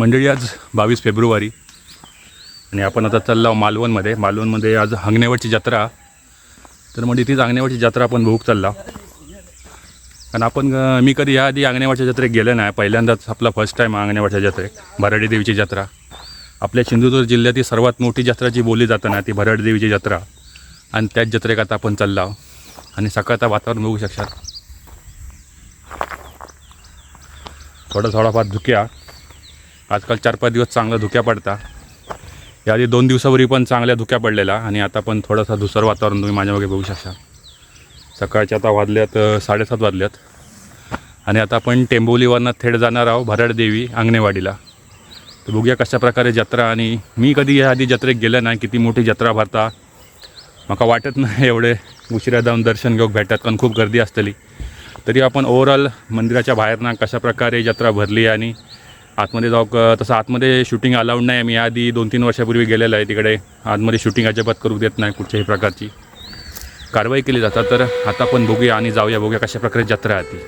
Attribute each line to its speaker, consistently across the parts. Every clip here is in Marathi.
Speaker 1: मंडळी आज बावीस फेब्रुवारी आणि आपण आता चाललो आहोत मालवणमध्ये. मालवणमध्ये आज अंगणेवाडची जत्रा. तर म्हणजे तीच अंगणेवाडची जत्रा आपण बघूक चालला कारण आपण मी कधी याआधी अंगणेवाडच्या जत्रेत गेलो नाही. पहिल्यांदाच आपला फर्स्ट टाईम अंगणेवाडच्या जत्रेत भराडी देवीची जत्रा. आपल्या सिंधुदुर्ग जिल्ह्यातील सर्वात मोठी जत्रा जी बोलली जातं ती भराडी देवीची जत्रा. आणि त्याच जत्रेक आता आपण चाललो आहोत आणि सकाळचा वातावरण बघू शकतात थोडा थोडाफार धुक्या. आजकाल चार पाच दिवस चांगला धुक्या पडता. याआधी दोन दिवसापूर्वी पण चांगल्या धुक्या पडलेला आणि आता पण थोडासा धुसर वातावरण तुम्ही माझ्यामागे बघू शकता. सकाळच्या आता वाजल्यात साडेसात वाजल्यात. आणि आता आपण टेंबोलीवरनं थेट जाणार आहोत भराडदेवी अंगणेवाडीला. तर बघूया कशा प्रकारे जत्रा आणि मी कधी या आधी जत्रेक गेलं नाही किती मोठी जत्रा भरता. मला वाटत नाही एवढे उशिरा जाऊन दर्शन घेऊक भेटतात कारण खूप गर्दी असतली तरी आपण ओव्हरऑल मंदिराच्या बाहेरनं कशा प्रकारे जत्रा भरली आणि आतमध्ये जाऊ तसं आतमध्ये शूटिंग अलाउड नाही. मी आधी दोन तीन वर्षापूर्वी गेलेलं आहे तिकडे. आतमध्ये शूटिंग अजिबात करू देत नाही कुठच्याही प्रकारची. कारवाई केली जातात तर आता पण बघूया आणि जाऊया बघूया कशा प्रकारे जत्रा आहे ती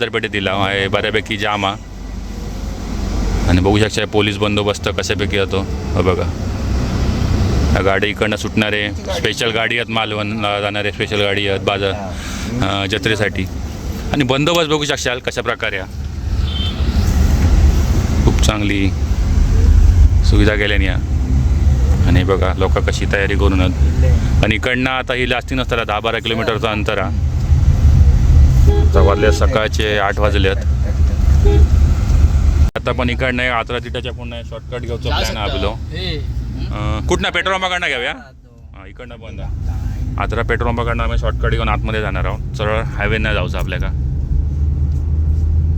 Speaker 1: अ, बाजारपेठेत दिला आहे बऱ्यापैकी जाम. आणि बघू शकता पोलीस बंदोबस्त कशापैकी येतो. हो बघा. गाडी इकडनं सुटणारे स्पेशल गाडी आहेत मालवणला जाणारे स्पेशल गाडी आहेत बाजार जत्रेसाठी. आणि बंदोबस्त बघू शकशाल कशा प्रकारे खूप चांगली सुविधा केल्याने या आणि बघा लोक कशी तयारी करून आहेत. आणि इकडनं आता ही लास्टिंग नसतात दहा बारा किलोमीटरचं अंतर हा. आता वाजले सकाळचे आठ वाजलेत. आता पण इकडनं आत्रा तिटाच्या पुन्हा शॉर्टकट घेऊचो प्लॅन आलो कुठनं? पेट्रोल पंपाकडनं घेऊया? हां इकडनं बंद आत्रा पेट्रोल पंपाकडनं आम्ही शॉर्टकट घेऊन आतमध्ये जाणार आहोत. सरळ हायवे नाही जाऊचं आपल्या का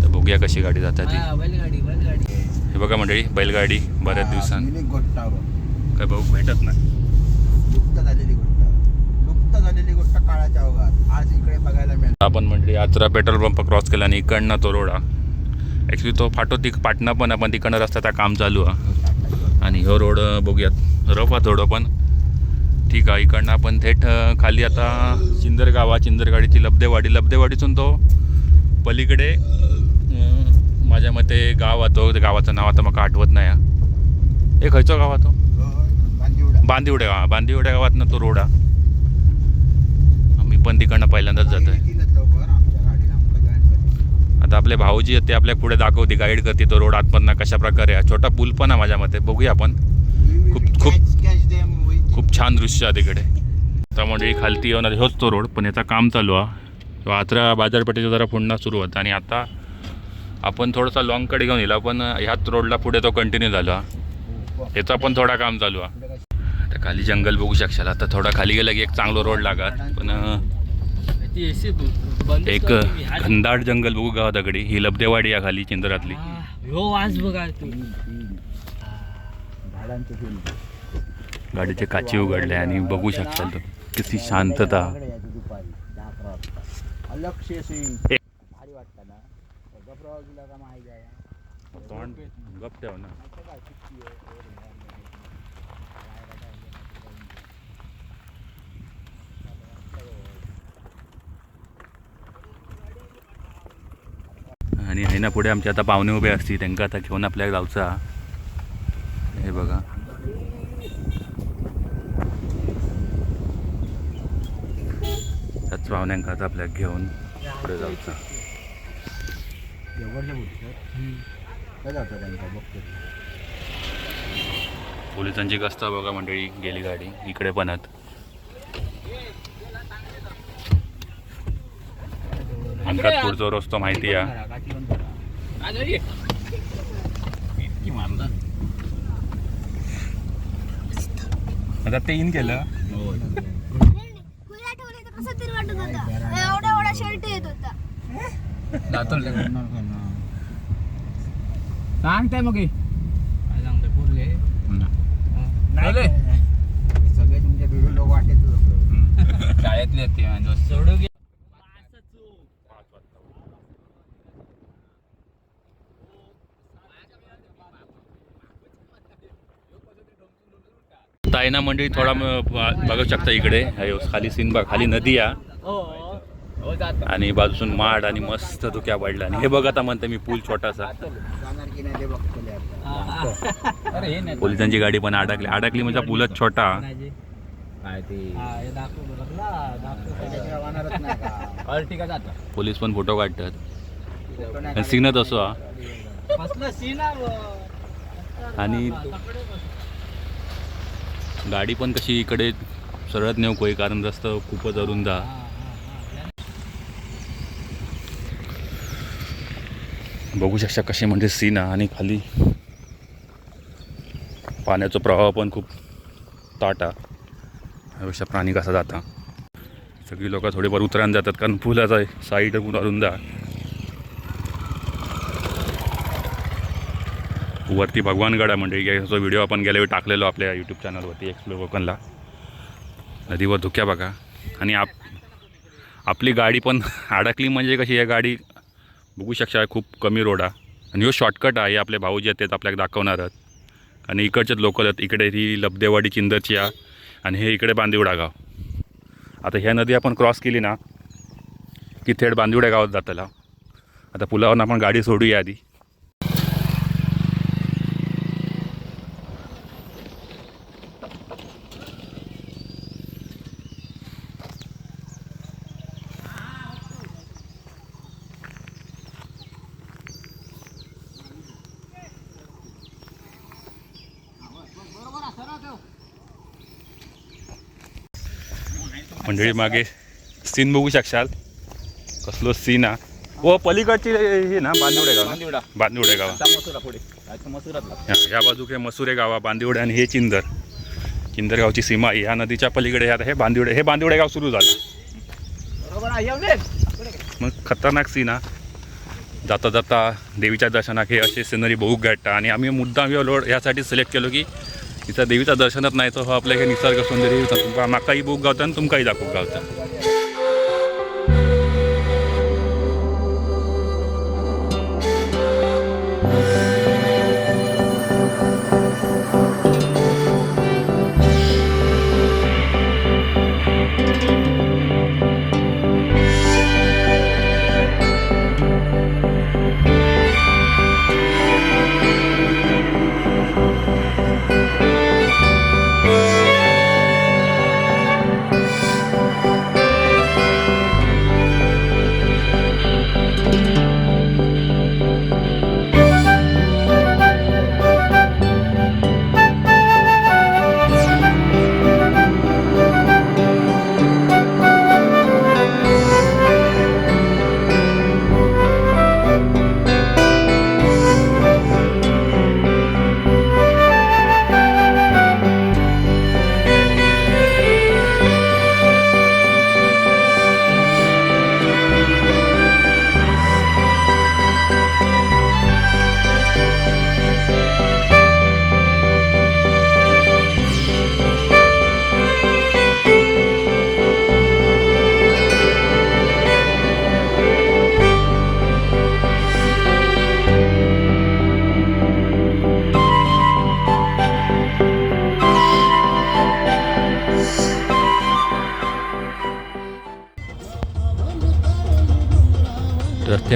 Speaker 1: तर बघूया कशी गाडी जातात ती.
Speaker 2: बैलगाडी बैलगाडी.
Speaker 1: हे बघा मंडळी बैलगाडी बऱ्याच दिवसांनी. काय बघू भेटत नाही.
Speaker 3: झालेली गोष्ट काळाच्या ओघात आज इकडे बघायला मिळते
Speaker 1: आपण म्हणजे आचरा पेट्रोल पंप क्रॉस केला आणि इकडनं तो रोड हा. ॲक्च्युली तो फाटो ती पाटणा पण आहे, पण तिकडनं रस्त्याचा काम चालू आहे. आणि ह्यो रोड बघूयात. रफ आहे थोडं पण. ठीक आहे इकडनं आपण थेट खाली आता चिंदरगावा चिंदरगाडीची लब्धेवाडी. लब्धेवाडीतून तो पलीकडे माझ्या मते गाव आहे तो. त्या गावाचं नाव आता मला आठवत नाही. हा. हे खयचो गाव आहे तो?
Speaker 3: बांदिवडा.
Speaker 1: बांदिवडे. गाव बांदिवड्या गावातनं तो रोड हा. मी पण तिकडनं पहिल्यांदाच
Speaker 3: आमचं गाडी
Speaker 1: आता आपले भाऊजी ते आपल्या पुढे दाखवते गाईड करते तो रोड आतमधनं कशा प्रकारे आहे. छोटा पूल पण आहे माझ्या मते. बघूया आपण. खूप- खूप खूप छान दृश्य आहे तिकडे. आता म्हणजे खालती येणार होच तो रोड पण याचा काम चालू आहे. आत्रा बाजारपेठेचा जरा पुन्हा सुरू होता. आणि आता आपण थोडासा लॉंगकडे घेऊन येईल पण ह्याच रोडला पुढे तो कंटिन्यू झाला. याचा पण थोडा काम चालू आहे. आता खाली जंगल बघू शकशाल. आता थोडा खाली गेला की एक चांगलं रोड लागत पण एक घनदाट जंगल बघू गावा दगडी ही लब्धेवाडी आहे खाली चिंदरातली.
Speaker 2: बघा
Speaker 1: गाडीचे काची उघडले आणि बघू शकशाल तो किती शांतता.
Speaker 3: इकडे यायचं दुपारी दहा अकरा वाजता अलग शेस
Speaker 1: ए.
Speaker 3: भारी वाटतं ना गप्रावा तुला का माहिती आहे
Speaker 1: तोंड गप ठेव ना
Speaker 3: माहिती काय किती आहे? वर आहे, वर आहे. बाहेर आता
Speaker 1: आणि आहे ना पुढे आमचे आता पाहुणे उभे असतील त्यांना आता घेऊन आपल्या गावचा. हे बघा. त्याच पाहुण्यांका आता आपल्या घेऊन पुढे
Speaker 3: बघतो.
Speaker 1: पोलिसांची गस्त बघा मंडळी गेली गाडी. इकडे पण आहेत आमकाच पुढचा रस्तो माहिती आहे. आता ते इन केलं.
Speaker 4: एवढा एवढा शर्ट येत होता
Speaker 2: सांगताय मग हे. काय सांगताय पुरले.
Speaker 3: सगळे तुमच्या व्हिडिओ लोक वाटेतच
Speaker 2: शाळेतले ते सोडू घे
Speaker 1: तायना मंडळी थोडा बघू शकता इकडे. हे खाली सीन बघ खाली नदी आहे.
Speaker 2: हो हो. जात.
Speaker 1: आणि बाजूसून माड आणि मस्त धुक्या पडला आणि हे बघ आता म्हणते मी पूल छोटासा.
Speaker 2: हे
Speaker 1: पोलिसांची गाडी पण अडकली. अडकली म्हणजे पूलच छोटा.
Speaker 2: हा, हे
Speaker 1: पोलीस पण फोटो काढतात. सिग्नत असो हा. आणि. गाडी पण कशी इकडे सरळत नेऊ कोई कारण रस्ता खूपच अरुंद
Speaker 2: जा
Speaker 1: बघू शकता कसे म्हणजे सीन आहे. आणि खाली पाण्याचा प्रवाह पण खूप ताटा अशा प्राणी कसा जाता. सगळी लोक थोडीफार उतरायला जातात कारण फुलाचा साईड अरुंद आहे. वरती भगवानगडा मंडळी याचा व्हिडिओ आपण गेल्यावेळी टाकलेलो आपल्या यूट्यूब चॅनलवरती एक्सप्लोर कोकणला नदीवर धुक्या बघा. आणि आप आपली गाडी पण अडकली म्हणजे कशी या गाडी बघू शकता खूप कमी रोड आहे आणि ह्यो शॉर्टकट आहे हे आपले भाऊजी आहेत तेच आपल्याला दाखवणार आहेत. आणि इकडचेच लोकल आहेत इकडे ही लबदेवाडी चिंदरची आहे आणि हे इकडे बांदिवडा गाव. आता ह्या नदी आपण क्रॉस केली ना की थेट बांदिवड्या गावात जातला. आता पुलावरून आपण गाडी सोडूया आधी. मंडळी मागे सीन बघू शकशाल. कसलो सीन हा. व पलीकडची हे ना बांदिवडे गाव? बांदिवडे. गाव. ह्या बाजूक हे मसुरे गावा बांदिवडे आणि हे चिंदर. चिंदर गावची सीमा आहे. ह्या नदीच्या पलीकडे आता हे बांदिवडे हे बांदिवडे गाव सुरू झालं. मग खतरनाक सीन हा. जाता जाता देवीच्या दर्शनाक हे असे सिनरी बघूक गाठता आणि आम्ही मुद्दाम ह्यो रोड यासाठी सिलेक्ट केलो की तिचा देवीचा दर्शनच नाही तर हो आपल्या हे निसर्ग सौंदर्य तुमका म्हाकाही बूक गावता आणि तुमकाही दाखवूक गावता.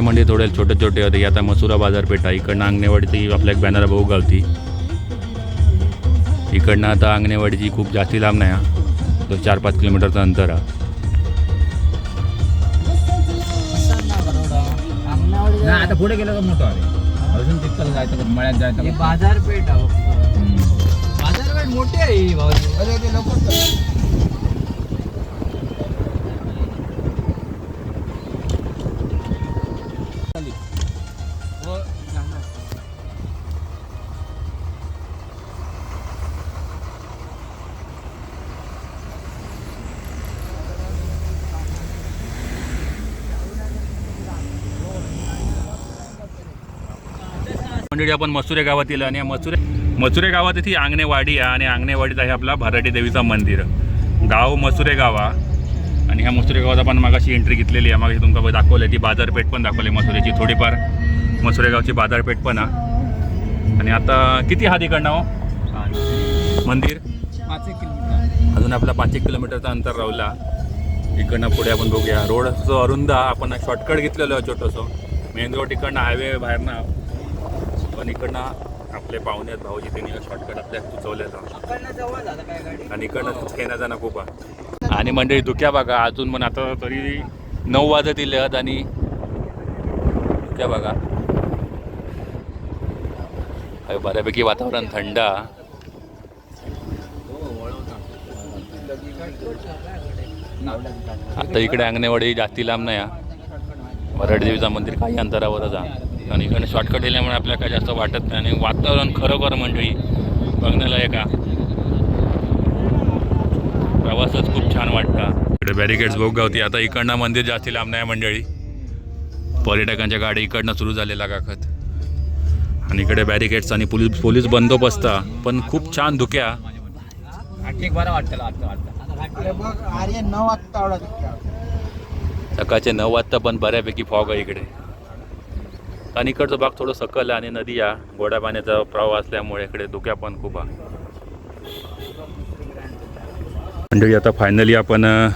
Speaker 1: म्हणजे थोडे छोटे छोटे होते. आता मसुरा बाजारपेठ आहे इकडनं अंगणेवाडीची आपल्या एक बॅनर बघू गावती इकडनं आता अंगणेवाडीची खूप जास्ती लांब नाही हा. तो चार पाच किलोमीटरचं अंतर हा.
Speaker 5: नाही आता पुढे गेलं का मोठं आहे. अजून तिथं जायचं मळ्यात जायचं.
Speaker 2: हे? बाजारपेठ. बाजारपेठ मोठी आहे भाऊजी.
Speaker 3: अरे ते लवकर
Speaker 1: मंडळी आपण मसुरे गावातील आणि या मसुरे मसुरे गावात ती अंगणेवाडी आहे आणि अंगणेवाडीत आहे आपला भराटी देवीचं मंदिर. गाव मसुरे गावा आणि ह्या मसुरे गावात आपण मागाशी एंट्री घेतलेली आहे. मागाशी तुमका दाखवली ती बाजारपेठ पण दाखवली मसुरेची थोडीफार. मसुरे गावची बाजारपेठ पण आहे. आणि आता किती हा तिकडनं हो? मंदिर?
Speaker 5: पाच एक किलोमीटर
Speaker 1: अजून आपला पाच एक किलोमीटरचा अंतर राहिला इकडनं पुढे आपण बघूया. रोड जो अरुंद आपण शॉर्टकट घेतलेलो आहे छोटंसं. मेन रोड इकडनं हायवे बाहेर ना पण इकडनं आपले पाहुणे आहेत भाऊजी त्यांनी शॉर्टकट आपल्या सुचवलेला
Speaker 2: गाडी?
Speaker 1: आणि इकडनं खेळण्याचा जाणं खूप आणि मंडळी धुक्या बघा अजून पण आता तरी नऊ वाजत आहेत आणि धुक्या बघा. अरे बऱ्यापैकी वातावरण थंड. आता इकडे अंगणेवाडी जास्ती लांब नाही आहे. देवीचं मंदिर काही अंतरावरच आहे. आणि इकडे शॉर्टकट दिल्यामुळे आपल्याला काही जास्त वाटत नाही. आणि वातावरण खरोखर मंडळी बघण्यालायक आहे. प्रवासच खूप छान वाटतं. इकडे बॅरिकेड्स बघ गावती. आता इकडनं मंदिर जास्ती लांब नाही मंडळी. पर्यटकांच्या गाडी इकडनं सुरू झालेला काकत आणि इकडे बॅरिकेड्स आणि पोलीस पोलीस बंदोबस्त. पण खूप छान धुक्या.
Speaker 5: आठ एक बारा वाटतं आजचं वाटतं.
Speaker 3: अरे बघ आर्य नऊ वाजता आवडा तिकडे.
Speaker 1: सकाळचे नऊ वाजता पण बऱ्यापैकी फॉग आहे इकडे. आणि इकडचा भाग थोडं सकल आहे आणि नदी या गोड्या पाण्याचा प्रवाह असल्यामुळे इकडे धुक्या पण खूप आहे. मंडळी आता फायनली आपण अ,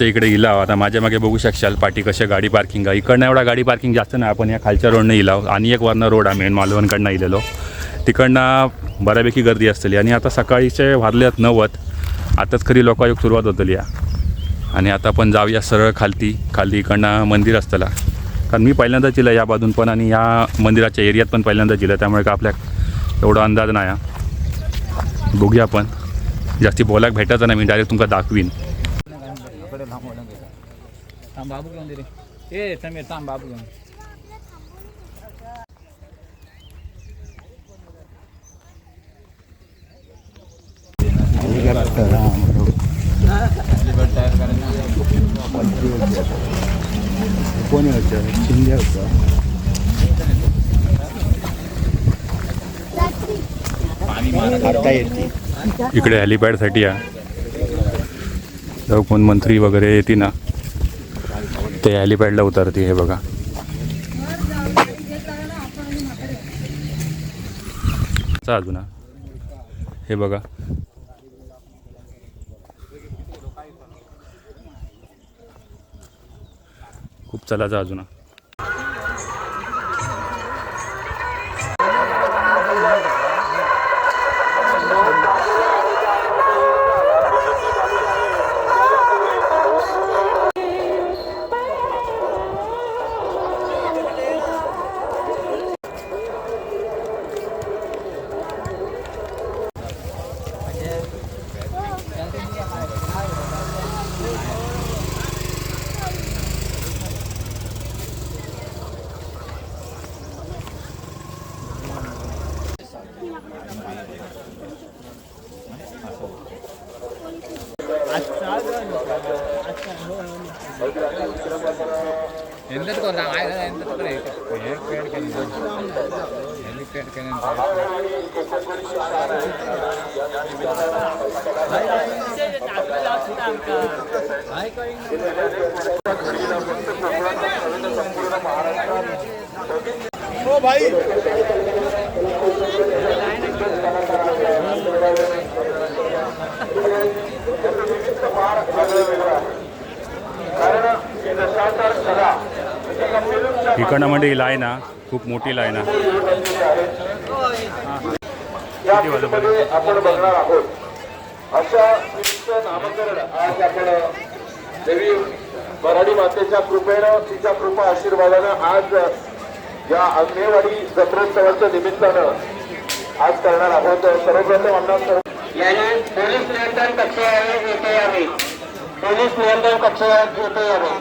Speaker 1: इकडे इलाव. आता माझ्या मागे बघू शकशाल पाठी कशा गाडी पार्किंग आहे. इकडनं एवढा गाडी पार्किंग जास्त नाही आपण या खालच्या रोडनं इलाव. आणि एक वरनं रोड आहे मेन मालवणकडनं इलेलो. तिकडनं बऱ्यापैकी गर्दी असतली. आणि आता सकाळीचे वाजले आहेत नव्वद. आताच खरी लोकायोग सुरुवात होतली या आणि आता आपण जाऊया सरळ खालती. खाली इकडनं मंदिर असतला. कारण मी पहिल्यांदाच इला या बाजून पण आणि या मंदिराच्या एरियात पण पहिल्यांदाच इला त्यामुळे का आपल्या एवढा अंदाज नाही. हा. बघूया आपण. जास्ती बोलाक भेटायचं नाही मी डायरेक्ट तुमका दाखवीन.
Speaker 3: कोणी होतं शिंदे होतं.
Speaker 5: पाणी मारा
Speaker 3: आता येते
Speaker 1: इकडे हॅलिपॅडसाठी या. कोण मंत्री वगैरे येते ना. ते हॅलिपॅडला उतरते हे बघा. अजून हा. हे बघा. चला जा अजून. हो भाई इकडनं म्हणजे ही लाईन हा खूप मोठी लाईन
Speaker 6: आहे आपण बघणार आहोत. अशा नामकरण आज आपण देवी मराठी मातेच्या कृपेनं तिच्या कृपा आशीर्वादानं आज या अंगणेवाडी जत्रोत्सवाच्या निमित्तानं आज करणार आहोत. सर्वप्रथम आमदार यांनी पोलीस नियंत्रण कक्षावर येथे यावे पोलीस नियंत्रण कक्षावर येथे यावे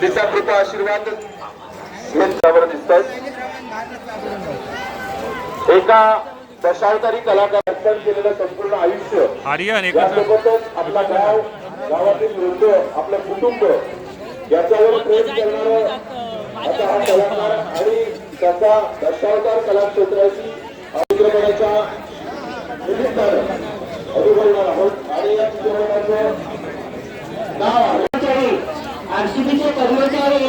Speaker 6: तिचा कृपा आशीर्वाद घेतल्यावर दिसतात एका दशावतारी कलाकार अर्पण केलेलं संपूर्ण आयुष्य
Speaker 1: आर्यन
Speaker 6: यासोबतच आपला गाव गावातील वृद्ध आपलं कुटुंब याच्यावर प्रेम करणारं असा हा कलाकार आणि त्याचा दशावतार कलाक्षेत्राशी चित्रपटाच्या निमित्तानं अनुभवणार आहोत. आणि या चित्रपटाचं नाव
Speaker 7: आरसीबीचे कर्मचारी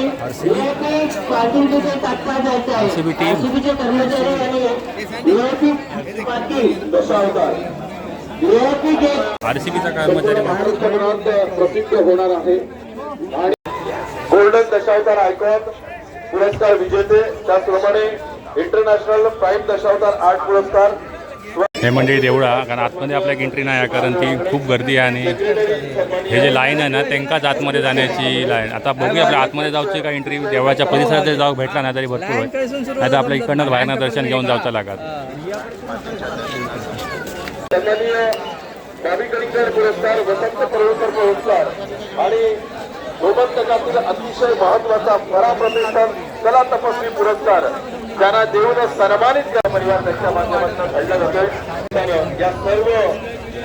Speaker 7: VIP पाटीलचे तात्काळ जायचे आहे. आरसीबीचे कर्मचारी आणि VIP Patil
Speaker 6: Dashavatar
Speaker 7: VIP gate
Speaker 1: R C बीचा कर्मचारी
Speaker 6: प्रसिद्ध होणार आहे. आणि गोल्डन दशावतार आयकॉन पुरस्कार विजेते. त्याचप्रमाणे इंटरनॅशनल प्राईम दशावतार आर्ट पुरस्कार
Speaker 1: हे मंडळी देवळा कारण आतमध्ये आपल्या एंट्री नाही आहे कारण ती खूप गर्दी आहे आणि हे जे लाईन आहे ना त्यांकाच आतमध्ये जाण्याची लाईन आता बघूया आपल्या आतमध्ये जाऊची का एंट्री देवळाच्या परिसरात जाऊ भेटला ना तरी भरपूर आहे नाही तर आपल्या इकडनंच बाहेरनं दर्शन घेऊन जावचं लागत
Speaker 6: पुरस्कार वसंत पडवकर पुरस्कार आणि गोमंतकातील अतिशय महत्त्वाचा पराप्रतिष्ठान कला तपस्वी पुरस्कार. त्यांना देऊन सन्मानित करा परिवार माध्यमातून घडलं जातोय या सर्व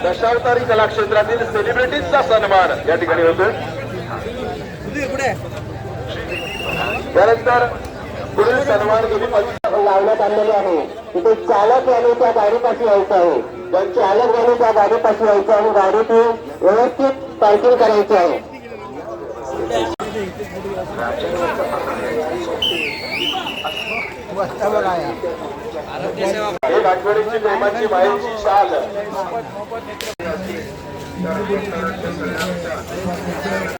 Speaker 6: दशावतारी कला क्षेत्रातील सेलिब्रिटीजचा सन्मान या ठिकाणी होतोय. त्यानंतर पुढील सन्मान
Speaker 7: लावण्यात आलेले आहे. तिथे चालक यांनी त्या गाडीपाशी यायचं आहे. जर चालक यांनी त्या गाडीपाशी यायचं आणि गाडीतून व्यवस्थित पार्किंग करायची आहे.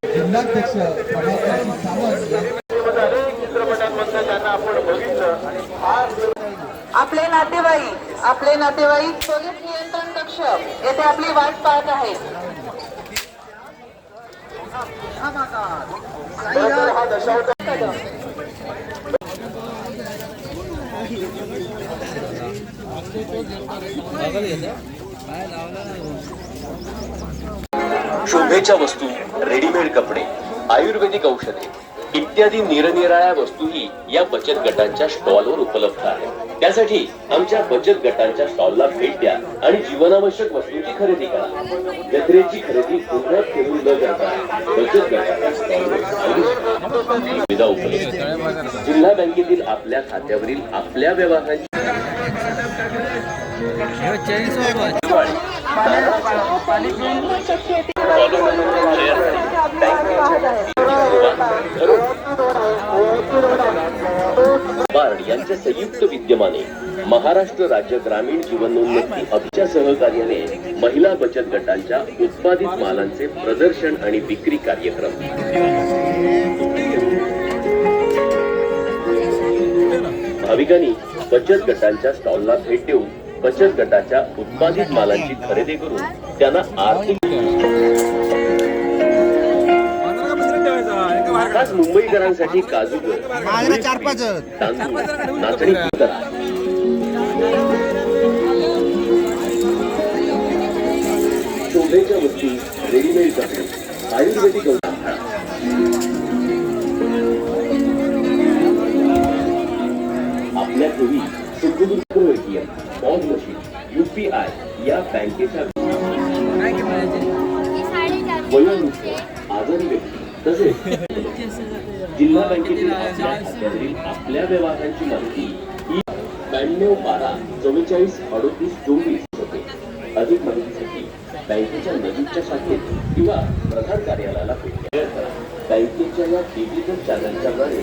Speaker 3: जिल्हाध्यक्ष
Speaker 7: आपले नातेवाईक आपले नातेवाईक पोलीस नियंत्रण कक्ष येथे आपली वाट पाहत आहेत
Speaker 6: खरंतर हा दशावतार
Speaker 8: शोभेच्या वस्तू रेडीमेड कपडे आयुर्वेदिक औषधे इत्यादी निरनिराळ्या वस्तूही या बचत गटांच्या स्टॉलवर उपलब्ध आहेत. त्यासाठी आमच्या बचत गटांच्या स्टॉलला भेट द्या आणि जीवनावश्यक वस्तूंची खरेदी करा. जत्रेची खरेदी पूर्ण फिरून न करता बचत गटाच्या स्टॉलवर सुविधा उपलब्ध. जिल्हा बँकेतील आपल्या खात्यावरील आपल्या व्यवहारांची यांच्या संयुक्त विद्यमाने महाराष्ट्र राज्य ग्रामीण जीवनोन्नती अभिच्या सहकार्याने महिला बचत गटांच्या उत्पादित मालांचे प्रदर्शन आणि विक्री कार्यक्रम. भाविकांनी बचत गटांच्या स्टॉलला भेट देऊन बचत गटाच्या उत्पादित मालांची खरेदी करून त्यांना आर्थिक खास मुंबईकरांसाठी काजूगर
Speaker 3: पाच.
Speaker 8: तांदूळ नाचणी करा. शोभेच्या वस्तू रेडीमेड कपडे आयुर्वेदिक आपल्या ठेवी सिंधुदुर्ग या बँकेच्या वयोवृद्ध आजारी व्यक्ती तसेच जिल्हा बँकेतील आपल्या खात्यावरील आपल्या व्यवहारांची माहिती ही ब्याण्णव बारा चव्वेचाळीस अडोतीस चोवीस होते अधिक माहितीसाठी बँकेच्या नजीकच्या शाखेत किंवा प्रधान कार्यालयाला भेट द्या. बँकेच्या या डिजिटल चॅनलच्या द्वारे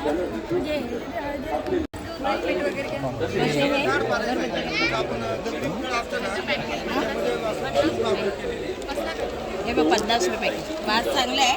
Speaker 8: म्हणजे हे
Speaker 7: बघ पन्नास रुपये. भात चांगला आहे.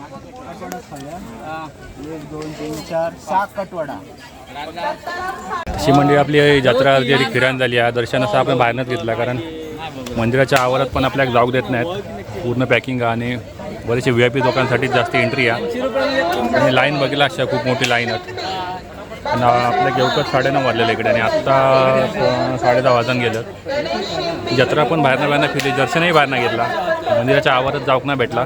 Speaker 3: कटवडा खाऊया एक दोन तीन चार सहा कटवडा
Speaker 1: अशी मंडळी आपली जत्रा जरी फिरायला झाली आहे. दर्शन असं आपण बाहेरनंच घेतला कारण मंदिराच्या आवारात पण आपल्याला जाऊ देत नाहीत. पूर्ण पॅकिंग आणि बरेचसे व्ही आय पी लोकांसाठी जास्त एंट्री आहे. आणि लाईन बघितला अशा खूप मोठी लाईन आहेत आणि आपल्या घेऊकच साडेनऊ वाजलेलं इकडे. आणि आत्ता साडेदहा वाजून गेलं. जत्रा पण बाहेरनं बाहेरनं फिरली. दर्शनही बाहेरनं घेतला. मंदिराच्या आवारात जाऊक नाही भेटला.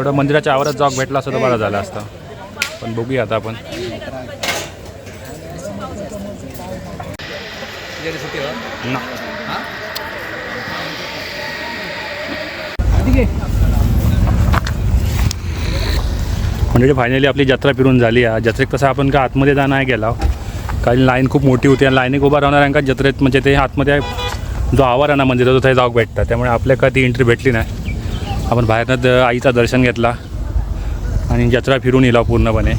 Speaker 1: थोडं मंदिराच्या आवारात जॉग भेटला असं तर बरं झालं असतं. पण बघूया आता आपण. म्हणजे फायनली आपली जत्रा फिरून झाली. आहे जत्रेत कसं आपण का आतमध्ये जा नाही गेला हो. कारण लाईन खूप मोठी होती आणि लाईनीक उभा राहणाऱ्यांका जत्रेत म्हणजे ते आतमध्ये जो आवार आहे ना मंदिराचा ते जाऊक भेटतं त्यामुळे आपल्याला ती एंट्री भेटली नाही. आपण बाहेरनं द- आईचं दर्शन घेतला आणि जत्रा फिरून येला पूर्णपणे.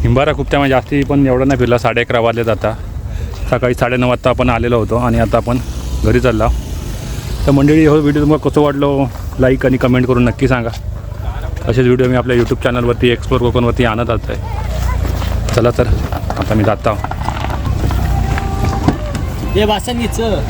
Speaker 1: हिंबारा खूप त्यामुळे जास्ती पण एवढं नाही फिरला. साडे अकरा वाजले जाता. सकाळी साडेनऊ वाजता आपण आलेलो होतो आणि आता आपण घरी चालला. तर मंडळी हो व्हिडिओ तुम्हाला कसं वाटलो? लाईक आणि कमेंट करून नक्की सांगा. असेच व्हिडिओ मी आपल्या यूट्यूब चॅनलवरती एक्सप्लोर कोकणवरती आणत आहे चला तर आता मी जाता.
Speaker 5: हे वासनीचं